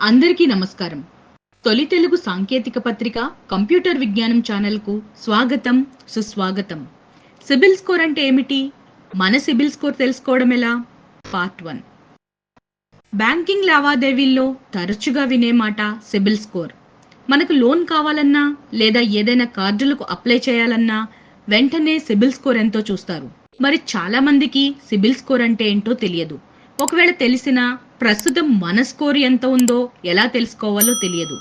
అందరికీ నమస్కారం. తొలి తెలుగు సాంకేతిక పత్రిక కంప్యూటర్ విజ్ఞానం ఛానల్కు స్వాగతం సుస్వాగతం. సిబిల్ స్కోర్ అంటే ఏమిటి? మన సిబిల్ స్కోర్ తెలుసుకోవడం ఎలా? Part one. బ్యాంకింగ్ లావాదేవీల్లో తరచుగా వినే మాట సిబిల్ స్కోర్. మనకు లోన్ కావాలన్నా లేదా ఏదైనా కార్డులకు అప్లై చేయాలన్నా వెంటనే సిబిల్ స్కోర్ ఎంతో చూస్తారు. మరి చాలా మందికి సిబిల్ స్కోర్ అంటే ఏంటో తెలియదు. ఒకవేళ తెలిసినా ప్రస్తుతం మన స్కోర్ ఎంత ఉందో ఎలా తెలుసుకోవాలో తెలియదు.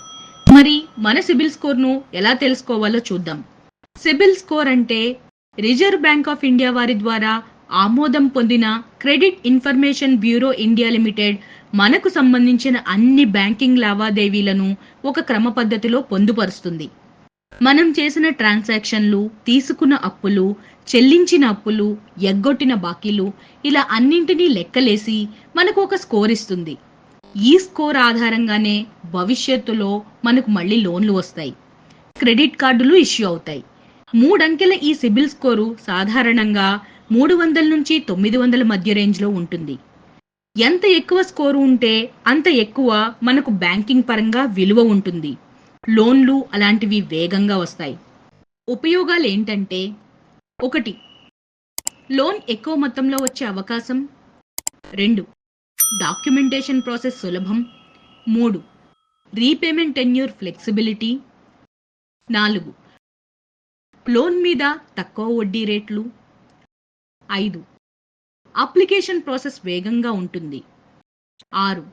మరి మన సిబిల్ స్కోర్ను ఎలా తెలుసుకోవాలో చూద్దాం. సిబిల్ స్కోర్ అంటే రిజర్వ్ బ్యాంక్ ఆఫ్ ఇండియా వారి ద్వారా ఆమోదం పొందిన Credit Information Bureau India Limited మనకు సంబంధించిన అన్ని బ్యాంకింగ్ లావాదేవీలను ఒక క్రమ పద్ధతిలో పొందుపరుస్తుంది. మనం చేసిన ట్రాన్సాక్షన్లు తీసుకున్న అప్పులు చెల్లించిన అప్పులు ఎగ్గొట్టిన బాకీలు ఇలా అన్నింటినీ లెక్కలేసి మనకు ఒక స్కోర్ ఇస్తుంది. ఈ స్కోర్ ఆధారంగానే భవిష్యత్తులో మనకు మళ్ళీ లోన్లు వస్తాయి. క్రెడిట్ కార్డులు ఇష్యూ అవుతాయి. మూడంకెల ఈ సిబిల్ స్కోరు సాధారణంగా మూడు వందల నుంచి తొమ్మిది వందల మధ్య రేంజ్లో ఉంటుంది. ఎంత ఎక్కువ స్కోరు ఉంటే అంత ఎక్కువ మనకు బ్యాంకింగ్ పరంగా విలువ ఉంటుంది. లోన్లు అలాంటివి వేగంగా వస్తాయి. ఉపయోగాలు ఏంటంటే ఒకటి లోన్ ఎక్కువ మొత్తంలో వచ్చే అవకాశం. రెండు డాక్యుమెంటేషన్ ప్రాసెస్ సులభం. మూడు రీపేమెంట్ టెన్యూర్ ఫ్లెక్సిబిలిటీ. నాలుగు లోన్ మీద తక్కువ వడ్డీ రేట్లు. ఐదు అప్లికేషన్ ప్రాసెస్ వేగంగా ఉంటుంది. ఆరు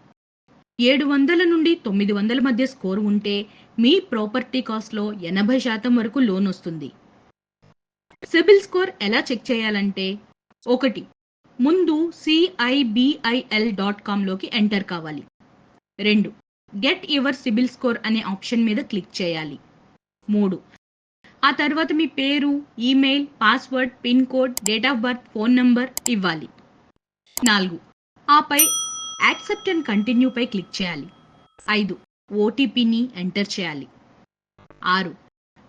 ఏడు వందల నుండి తొమ్మిది వందల మధ్య స్కోర్ ఉంటే మీ ప్రాపర్టీ కాస్ట్లో ఎనభై శాతం వరకు లోన్ వస్తుంది. సిబిల్ స్కోర్ ఎలా చెక్ చేయాలంటే ఒకటి ముందు సిఐబిఐఎల్ డాట్ కామ్లోకి ఎంటర్ కావాలి. రెండు గెట్ యువర్ సిబిల్ స్కోర్ అనే ఆప్షన్ మీద క్లిక్ చేయాలి. మూడు ఆ తర్వాత మీ పేరు email password pin code date of birth phone number ఇవ్వాలి. నాలుగు ఆపై యాక్సెప్ట్ అండ్ కంటిన్యూపై క్లిక్ చేయాలి. ఐదు ఓటీపీని ఎంటర్ చేయాలి. ఆరు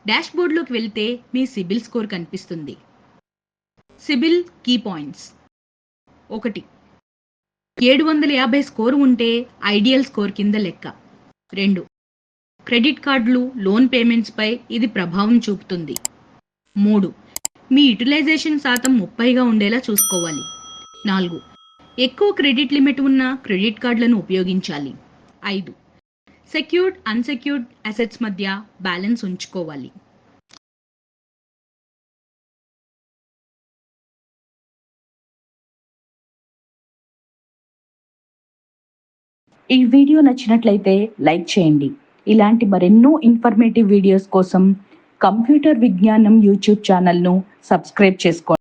డాష్బోర్డ్లోకి వెళ్తే మీ సిబిల్ స్కోర్ కనిపిస్తుంది. CIBIL key points. ఒకటి ఏడు వందల యాభై స్కోర్ ఉంటే ఐడియల్ స్కోర్ కింద లెక్క. రెండు క్రెడిట్ కార్డులు లోన్ పేమెంట్స్పై ఇది ప్రభావం చూపుతుంది. మూడు మీ యూటిలైజేషన్ శాతం ముప్పైగా ఉండేలా చూసుకోవాలి. నాలుగు ఎక్కువ క్రెడిట్ లిమిట్ ఉన్న క్రెడిట్ కార్డులను ఉపయోగించాలి. ఐదు. సెక్యూర్డ్ అన్సెక్యూర్డ్ అసెట్స్ మధ్య బ్యాలెన్స్ ఉంచుకోవాలి. ఈ వీడియో నచ్చినట్లయితే లైక్ చేయండి. ఇలాంటి మరెన్నో ఇన్ఫర్మేటివ్ వీడియోస్ కోసం కంప్యూటర్ విజ్ఞానం యూట్యూబ్ ఛానల్ను సబ్స్క్రైబ్ చేసుకోండి.